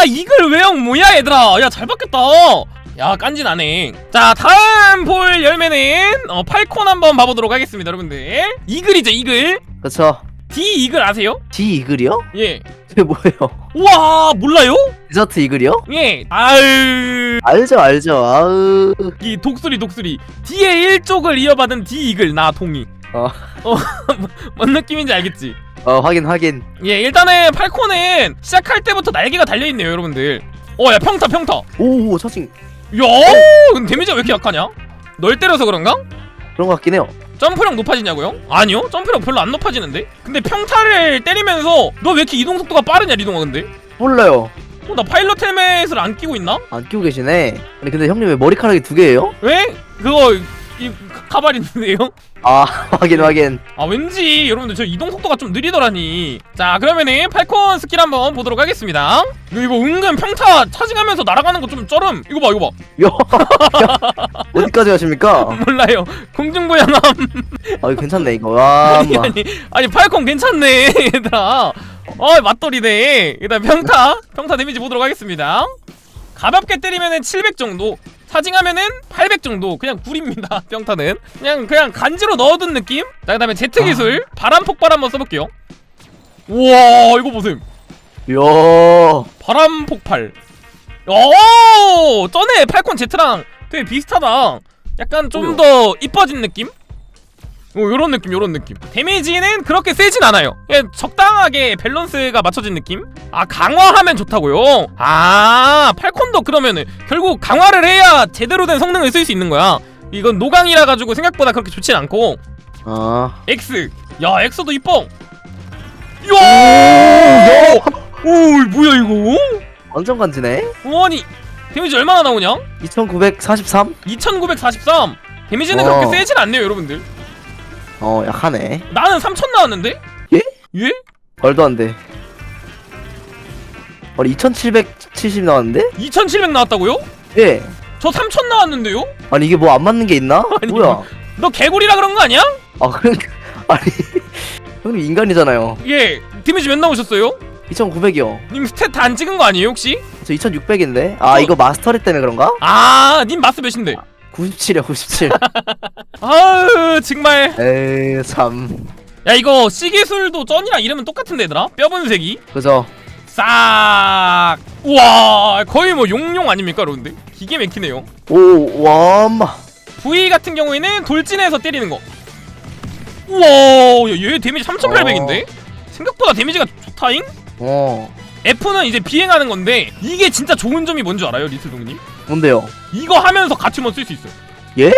야 이글 외형 뭐야 얘들아 야 잘 바뀌었다 야 깐지나네 자 다음 볼 열매는 어, 팔콘 한번 봐보도록 하겠습니다 여러분들 이글이죠 이글 그쵸 D 이글 아세요? D 이글이요? 예 그게 뭐예요? 우와 몰라요? 디저트 이글이요? 예 아유 알죠 알죠 아으 이 독수리 독수리 D의 일족을 이어받은 D 이글 나 동의 어. 어, 뭔 느낌인지 알겠지? 어 확인 확인 예 일단은 팔콘은 시작할 때부터 날개가 달려있네요 여러분들 어 야 평타 평타 오오 차징 야 근데 데미지가 왜 이렇게 약하냐? 널 때려서 그런가? 그런 것 같긴 해요 점프력 높아지냐고요? 아니요 점프력 별로 안 높아지는데? 근데 평타를 때리면서 너 왜 이렇게 이동 속도가 빠르냐 리동아 근데? 몰라요 어, 나 파일럿 헬멧을 안 끼고 있나? 안 끼고 계시네 아니 근데 형님 왜 머리카락이 두 개예요? 왜? 그거 이 가- 가발 있는데요? 아 확인 확인. 아 왠지 여러분들 저 이동 속도가 좀 느리더라니. 자 그러면은 팔콘 스킬 한번 보도록 하겠습니다. 이거, 이거 은근 평타 차징하면서 날아가는 거 좀 쩔음. 이거 봐 이거 봐. 야 어디까지 가십니까? 몰라요. 공중부양함. 아 이거 괜찮네 이거. 와 아니 마. 아니 아니 팔콘 괜찮네 얘들아. 어 맞돌이네. 일단 평타 평타 데미지 보도록 하겠습니다. 가볍게 때리면은 700 정도 차징하면은 800 정도 그냥 굴입니다 평타는. 그냥 그냥 간지로 넣어둔 느낌? 자 그다음에 제트 기술 바람 폭발 한번 써볼게요. 우와 이거 보셈. 야. 바람 폭발. 오 전에 팔콘 제트랑 되게 비슷하다. 약간 좀 더 이뻐진 느낌 오 요런 느낌 요런 느낌. 데미지는 그렇게 세진 않아요. 그냥 적당하게 밸런스가 맞춰진 느낌? 아 강화하면 좋다고요? 아 팔콘도 그러면은 결국 강화를 해야 제대로 된 성능을 쓸 수 있는 거야. 이건 노강이라 가지고 생각보다 그렇게 좋진 않고. 아. X. 야 X도 이뻐. 야! 오 뭐야 이거? 완전 간지네? 아니 데미지 얼마나 나오냐? 2943? 2943 데미지는 와. 그렇게 세진 않네요 여러분들 어 약하네 나는 3000 나왔는데? 예? 예? 말도 안돼 아니 2770 나왔는데? 2700 나왔다고요? 예 저3000 나왔는데요? 아니 이게 뭐 안 맞는 게 있나? 아니, 뭐야 너 개구리라 그런 거 아니야? 아 그러니까 아니 형님 인간이잖아요 예 데미지 몇 나오셨어요? 2900이요 님 스탯 다 안 찍은 거 아니에요 혹시? 저 2600인데 아 어. 이거 마스터리 때문에 그런가? 아님 마스 몇인데? 97이요 97 아유 정말 에이 참 야 이거 C기술도 쩐이랑 이름은 똑같은데 얘들아? 뼈분색이 그죠 싹 우와 거의 뭐 용용 아닙니까 여러분들? 기계 맥히네요 오 와마 V 같은 경우에는 돌진해서 때리는 거. 우와, 야, 얘 데미지 3,800인데? 생각보다 데미지가 좋다잉? 어 F는 이제 비행하는 건데 이게 진짜 좋은 점이 뭔지 알아요, 리틀 동님? 뭔데요? 이거 하면서 같이만 쓸 수 있어요. 예? 예.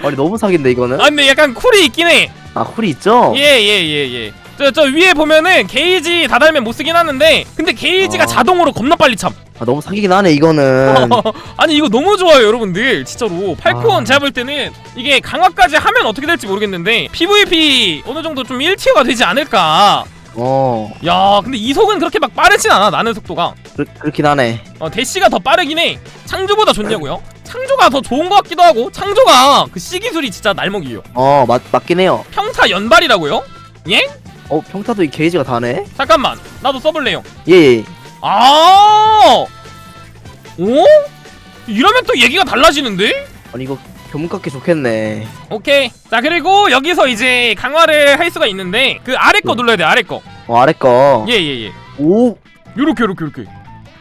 아니 너무 사기인데 이거는 아 근데 약간 쿨이 있긴 해. 아 쿨이 있죠? 예, 예, 예, 예. 저, 저 위에 보면은 게이지 다 달면 못 쓰긴 하는데 근데 게이지가 어. 자동으로 겁나 빨리 참. 아 너무 사기긴 하네 이거는 아니 이거 너무 좋아요 여러분들 진짜로 팔콘 아. 제가 볼 때는 이게 강화까지 하면 어떻게 될지 모르겠는데 PVP 어느 정도 좀 1티어가 되지 않을까 어 야 근데 이속은 그렇게 막 빠르진 않아 나는 속도가 그, 그렇긴 하네 어 대시가 더 빠르긴 해 창조보다 좋냐고요? 창조가 더 좋은 것 같기도 하고 창조가 그 C 기술이 진짜 날먹이에요 어 맞, 맞긴 해요 평타 연발이라고요? 예? 어 평타도 이 게이지가 다네 잠깐만 나도 써볼래요 예예 아 오? 이러면 또 얘기가 달라지는데? 아니 이거 교문 깎기 좋겠네 오케이 자 그리고 여기서 이제 강화를 할 수가 있는데 그 아래 거 네. 눌러야 돼 아래 거 어 아래 거 예 예 예 오! 요렇게 요렇게 요렇게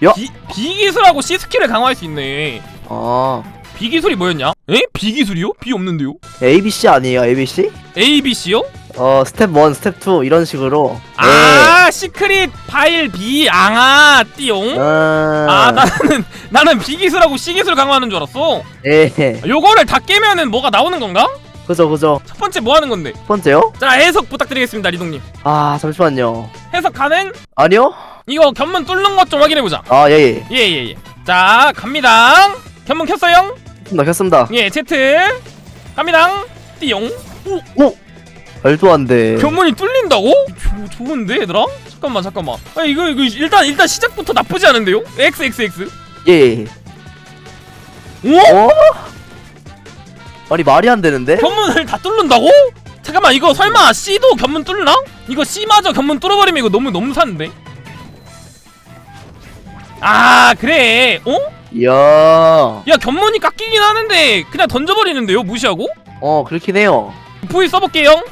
야. 비, 비기술하고 C 스킬을 강화할 수 있네 아 비기술이 뭐였냐? 에? 비기술이요? 비 없는데요? ABC 아니에요 ABC? A, B, C요? 어 스텝 1 스텝 2 이런 식으로 아 시크릿 파일 B 앙아 띠용 네. 아 아, 나는 나는 비기술하고 C 기술 강화하는 줄 알았어 예 요거를 다 깨면은 뭐가 나오는 건가? 그죠 그죠 첫 번째 뭐 하는 건데? 첫 번째요? 자 해석 부탁드리겠습니다 리동님 아 잠시만요 해석 가능? 아니요? 이거 견문 뚫는 것 좀 확인해보자 아 예예 예예예 자 갑니다 견문 켰어요? 나 켰습니다 예 제트 갑니다 띠용 오! 말도 안 돼 견문이 뚫린다고? 조, 좋은데 얘들아? 잠깐만 잠깐만 아 이거 이거 일단 일단 시작부터 나쁘지 않은데요? XXX 예 오? 어? 아니 말이 안 되는데? 견문을 다 뚫는다고? 잠깐만 이거 설마 C도 견문 뚫나? 이거 C마저 견문 뚫어버리면 이거 너무 너무 사는데? 아 그래 어? 이야. 야 견문이 깎이긴 하는데 그냥 던져버리는데요 무시하고? 어 그렇긴 해요. V 써볼게요 땅!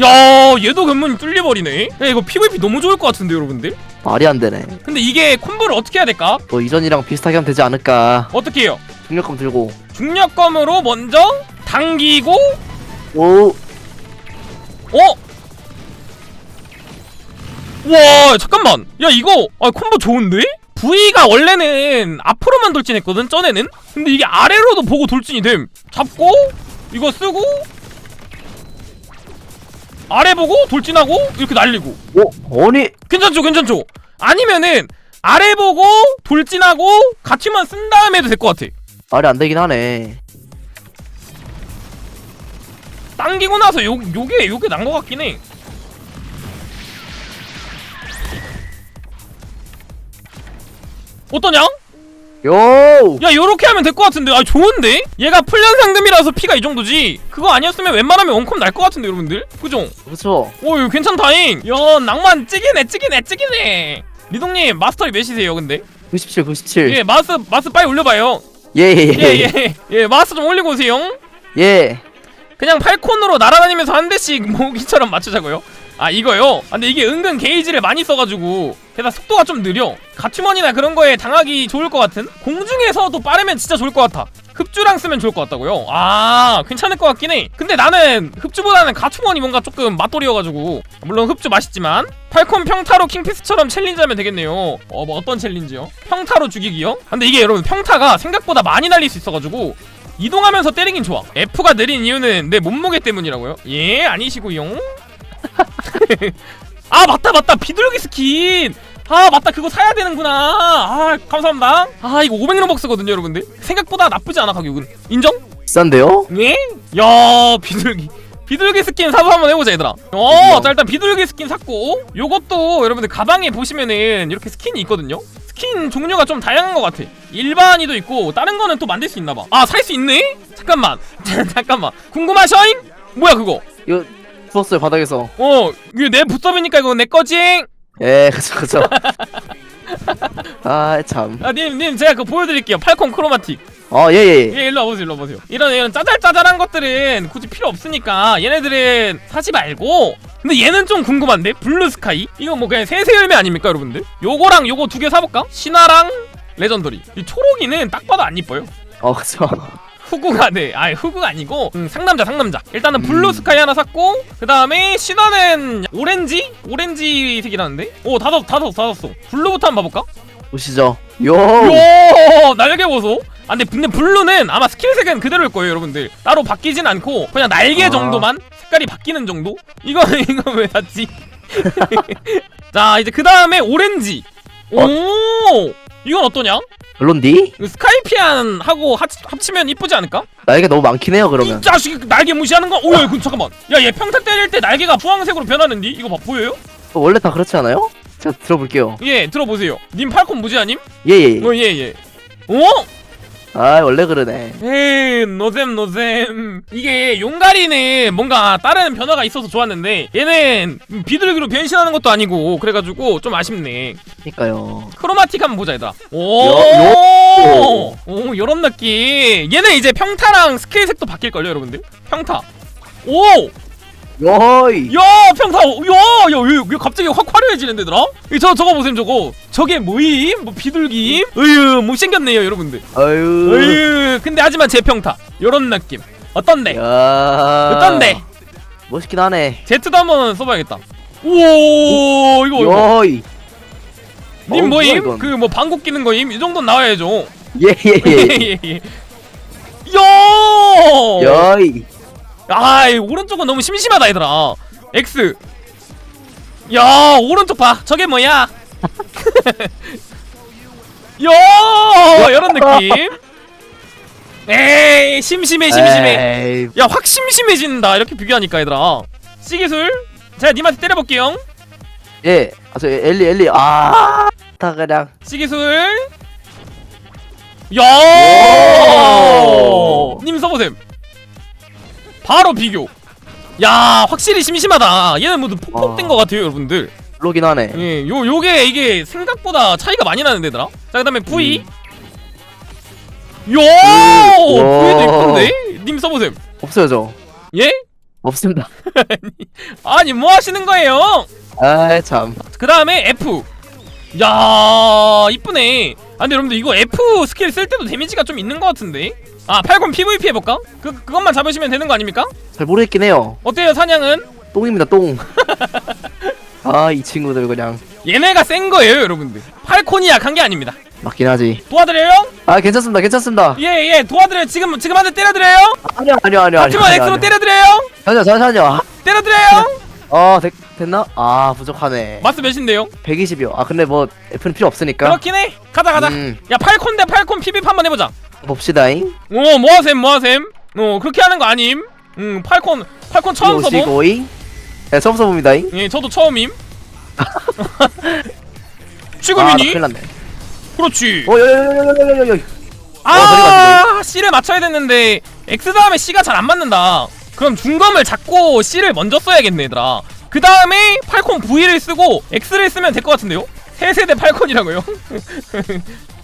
야 얘도 견문이 뚫려버리네 야 이거 PVP 너무 좋을 것 같은데 여러분들? 말이 안 되네. 근데 이게 콤보를 어떻게 해야 될까? 뭐 이전이랑 비슷하게 하면 되지 않을까. 어떻게 해요? 중력감 들고. 중력검으로 먼저 당기고 오. 어? 와 잠깐만 야 이거 아 콤보 좋은데? V가 원래는 앞으로만 돌진했거든 전에는 근데 이게 아래로도 보고 돌진이 됨 잡고 이거 쓰고 아래 보고 돌진하고 이렇게 날리고 오. 아니. 괜찮죠 괜찮죠 아니면은 아래 보고 돌진하고 같이만 쓴 다음에 해도 될 것 같아 말이 안 되긴 하네. 당기고 나서 요, 요게 요게 난 것 같긴 해 어떠냐? 요. 야 요렇게 하면 될 것 같은데 아 좋은데? 얘가 풀련 상금이라서 피가 이 정도지 그거 아니었으면 웬만하면 원컴 날 것 같은데 여러분들 그죠? 그렇죠. 오 이거 괜찮다잉 야 낭만 찌기네 찌기네 찌기네 리동님 마스터리 몇이세요 근데? 97 97. 예 마스 마스 빨리 올려봐요 예 예 예. 예 예 예, 마스 좀 올리고 오세요 예. 그냥 팔콘으로 날아다니면서 한 대씩 모기처럼 맞추자고요 아 이거요? 아, 근데 이게 은근 게이지를 많이 써가지고 게다가 속도가 좀 느려 가추머니나 그런 거에 당하기 좋을 것 같은? 공중에서도 빠르면 진짜 좋을 것 같아 흡주랑 쓰면 좋을 것 같다고요? 아 괜찮을 것 같긴 해 근데 나는 흡주보다는 가추머니 뭔가 조금 맛돌이여가지고 물론 흡주 맛있지만 팔콘 평타로 킹피스처럼 챌린지 하면 되겠네요 어 뭐 어떤 챌린지요? 평타로 죽이기요? 아, 근데 이게 여러분 평타가 생각보다 많이 날릴 수 있어가지고 이동하면서 때리긴 좋아 F가 느린 이유는 내 몸무게 때문이라고요? 예 아니시고요 아 맞다 맞다 비둘기 스킨 아 맞다 그거 사야 되는구나 아 감사합니다 아 이거 500로벅스거든요 여러분들 생각보다 나쁘지 않아 가격은 인정? 비싼데요? 예? 야 비둘기 비둘기 스킨 사서 한번 해보자 얘들아 어, 자 일단 비둘기 스킨 샀고 요것도 여러분들 가방에 보시면은 이렇게 스킨이 있거든요 스킨 종류가 좀 다양한 것 같아 일반이도 있고 다른 거는 또 만들 수 있나봐 아 살 수 있네? 잠깐만 잠깐만 궁금하셔잉? 뭐야 그거 이거 주웠어요 바닥에서. 어 이게 내 부섭이니까 이거 내 거지? 예 그쵸 그쵸. 아 참. 아 님 님 제가 그거 보여드릴게요. 팔콘 크로마틱. 어 예예. 예. 일로 와보세요 일로 와보세요. 이런 이런 짜잘짜잘한 것들은 굳이 필요 없으니까 얘네들은 사지 말고. 근데 얘는 좀 궁금한데? 블루스카이? 이거 뭐 그냥 세세 열매 아닙니까 여러분들? 요거랑 요거 두 개 사볼까? 신화랑 레전더리. 이 초록이는 딱 봐도 안 이뻐요. 어 그쵸. 후구가 네. 아니 후구가 아니고 음, 상남자 상남자. 일단은 음. 블루 스카이 하나 샀고 그 다음에 신화는 오렌지? 오렌지 색이라는데? 오 다섯 다섯 다섯 블루부터 한번 봐볼까? 보시죠. 요. 요! 날개 보소. 아 근데, 근데 블루는 아마 스킬색은 그대로일 거예요 여러분들. 따로 바뀌진 않고 그냥 날개 아. 정도만 색깔이 바뀌는 정도? 이거 이거 왜 샀지? 자 이제 그 다음에 오렌지. 오! 이건 어떠냐 별론디? 이거 스카이피안하고 합, 합치면 이쁘지 않을까? 날개 너무 많긴 해요 그러면. 이 자식이 날개 무시하는 거? 오야 이거 잠깐만 야 얘 평타 때릴 때 날개가 주황색으로 변하는데 이거 봐 보여요? 어, 원래 다 그렇지 않아요? 제가 들어볼게요. 예 들어보세요 님 팔콘 무지하님? 예예. 어예예 어? 아 원래 그러네. 에이 노잼 노잼. 이게 용가리는 뭔가 다른 변화가 있어서 좋았는데 얘는 비둘기로 변신하는 것도 아니고 그래가지고 좀 아쉽네. 그니까요. 크로마틱 한번 보자 얘들아. 요- 오, 오 요런 느낌. 얘는 이제 평타랑 스킬 색도 바뀔걸요 여러분들? 평타. 오! 요이. 야 평타 야야왜 왜 갑자기 확 화려해지는데 얘들아 이저 저거 보세요 저거 저게 뭐임? 뭐 비둘기임? 으유 못생겼네요 여러분들 아유. 으유 근데 하지만 제 평타 요런 느낌 어떤데? 야. 어떤데? 멋있긴 하네. 제트도 한번 써봐야겠다 오 이거 이거 요이. 님 뭐야, 뭐임? 그 뭐 방구 끼는 거임? 이 정도는 나와야죠 예예예. 예예 요! 요이. 아이 오른쪽은 너무 심심하다 얘들아. X. 야 오른쪽 봐. 저게 뭐야? 야 이런 느낌? 에이 심심해 심심해. 에이, 야 확 심심해진다. 이렇게 비교하니까 얘들아. C기술. 제가 님한테 때려볼게요. 예. 아 저 엘리 엘리. 아. 다 그냥. C기술. 야! 오. 님 써보셈 바로 비교 야 확실히 심심하다 얘는 모두 폭폭 와. 뗀것 같아요 여러분들 별로긴 하네. 예, 요 요게 이게 생각보다 차이가 많이 나는 데더라. 자, 그 다음에 V. 요! V도 와. 이쁜데? 님 써보셈. 없어요 저. 예? 없습니다. 아니 뭐 하시는 거예요? 아 참. 그 다음에 F. 야, 이쁘네. 아, 근데 여러분들 이거 F 스킬 쓸 때도 데미지가 좀 있는 것 같은데. 아, 팔콘 PVP 해볼까? 그 그것만 잡으시면 되는 거 아닙니까? 잘 모르겠긴 해요. 어때요, 사냥은? 똥입니다 똥. 아 이 친구들 그냥 얘네가 센 거예요, 여러분들. 팔콘이 약한 게 아닙니다. 맞긴 하지. 도와드려요? 아 괜찮습니다 괜찮습니다. 예, 예, 도와드려요. 지금 지금 한 대 때려드려요. 아니요 아니요 아니요 아니요. 하지만 엑스로 때려드려요. 잠시만 잠시만요. 때려드려요. 어 됐, 됐나? 아 부족하네. 마스 몇인데요? 120이요. 아 근데 뭐 F는 필요 없으니까. 그렇긴 해. 가자, 가자. 음, 야, 팔콘 대 팔콘 PVP 한번 해보자. 봅시다잉. 오, 뭐하셈, 뭐하셈. 어, 그렇게 하는 거 아님. 음, 팔콘, 팔콘 처음 써봄. 오시고잉. 네 처음 써봅니다잉. 예, 저도 처음임. 아, 나 지금이니? 큰일 났네. 그렇지. 어, 여여여여여여여. 아, C를 맞춰야 됐는데 X 다음에 C가 잘 안 맞는다. 그럼 중검을 잡고 C를 먼저 써야겠네, 얘들아. 그 다음에 팔콘 V를 쓰고 X를 쓰면 될 것 같은데요? 세세대 팔콘이라고요?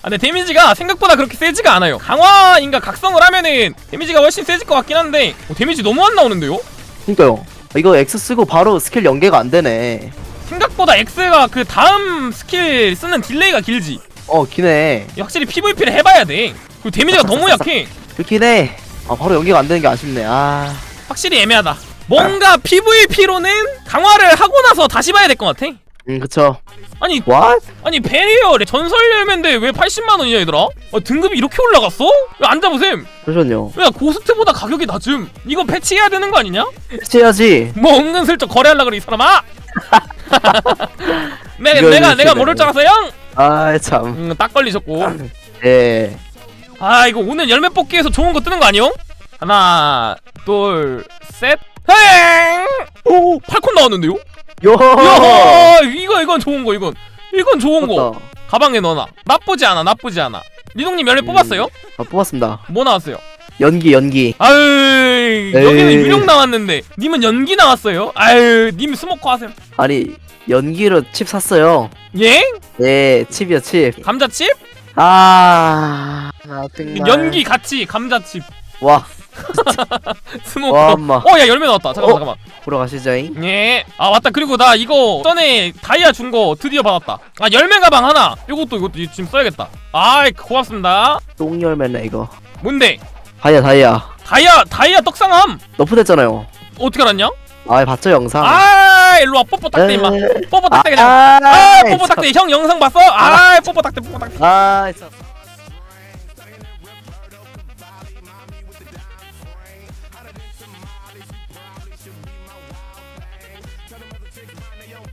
아, 근데 데미지가 생각보다 그렇게 세지가 않아요. 강화인가 각성을 하면은 데미지가 훨씬 세질 것 같긴 한데 어, 데미지 너무 안 나오는데요? 그니까요. 이거 X 쓰고 바로 스킬 연계가 안 되네. 생각보다 X가 그 다음 스킬 쓰는 딜레이가 길지. 어 기네. 확실히 PVP를 해봐야 돼. 그 데미지가 너무 약해. 그렇긴 해. 아 바로 연계가 안 되는 게 아쉽네. 아. 확실히 애매하다. 뭔가 PVP로는 강화를 하고 나서 다시 봐야 될 것 같아. 음 그쵸. 아니 What? 아니 베리어 전설 열매인데 왜 80만 원이야 얘들아? 어, 등급이 이렇게 올라갔어? 왜안 잡으셈? 잠시만요. 야 고스트보다 가격이 낮음. 이거 패치해야 되는 거 아니냐? 해야지. 뭐 은근슬쩍 거래하려 그래 이 사람아. 내가 이거 내가 내가 모를 줄 알았어요? 아 참. 음, 딱 걸리셨고. 예. 아 이거 오늘 열매 뽑기에서 좋은 거 뜨는 거 아니요? 하나 둘셋 행! 오 팔콘 나왔는데요? 요. 야 이거 이건 좋은 거 이건 이건 좋은 거 맞다. 가방에 넣어놔 나쁘지 않아 나쁘지 않아 리동님 열매 음. 뽑았어요? 아 뽑았습니다. 뭐 나왔어요? 연기 연기. 아유 여기는 에이. 유령 나왔는데 님은 연기 나왔어요? 아유 님 스모커 하세요 아니 연기로 칩 샀어요. 예? 예 칩이요 칩. 감자칩? 아. 아 정말. 연기 같이 감자칩 와 스모커 와, 엄마. 어 야 열매 나왔다 잠깐만 어? 잠깐만 보러 가시죠잉. 예. 아 맞다. 그리고 나 이거 전에 다이아 준 거 드디어 받았다. 아 열매 가방 하나. 이것도 이것도 지금 써야겠다. 아이 고맙습니다. 똥 열매네 이거. 뭔데? 다이아 다이아. 다이아 다이아 떡상함. 너프됐잖아요. 어떻게 알았냐? 아 봤죠 영상. 아 일로 와 뽀뽀 딱대 임마. 뽀뽀 딱대 그냥. 아, 아 참. 뽀뽀 딱대 형 영상 봤어? 아 뽀뽀 딱대 뽀뽀 딱대. 아 참.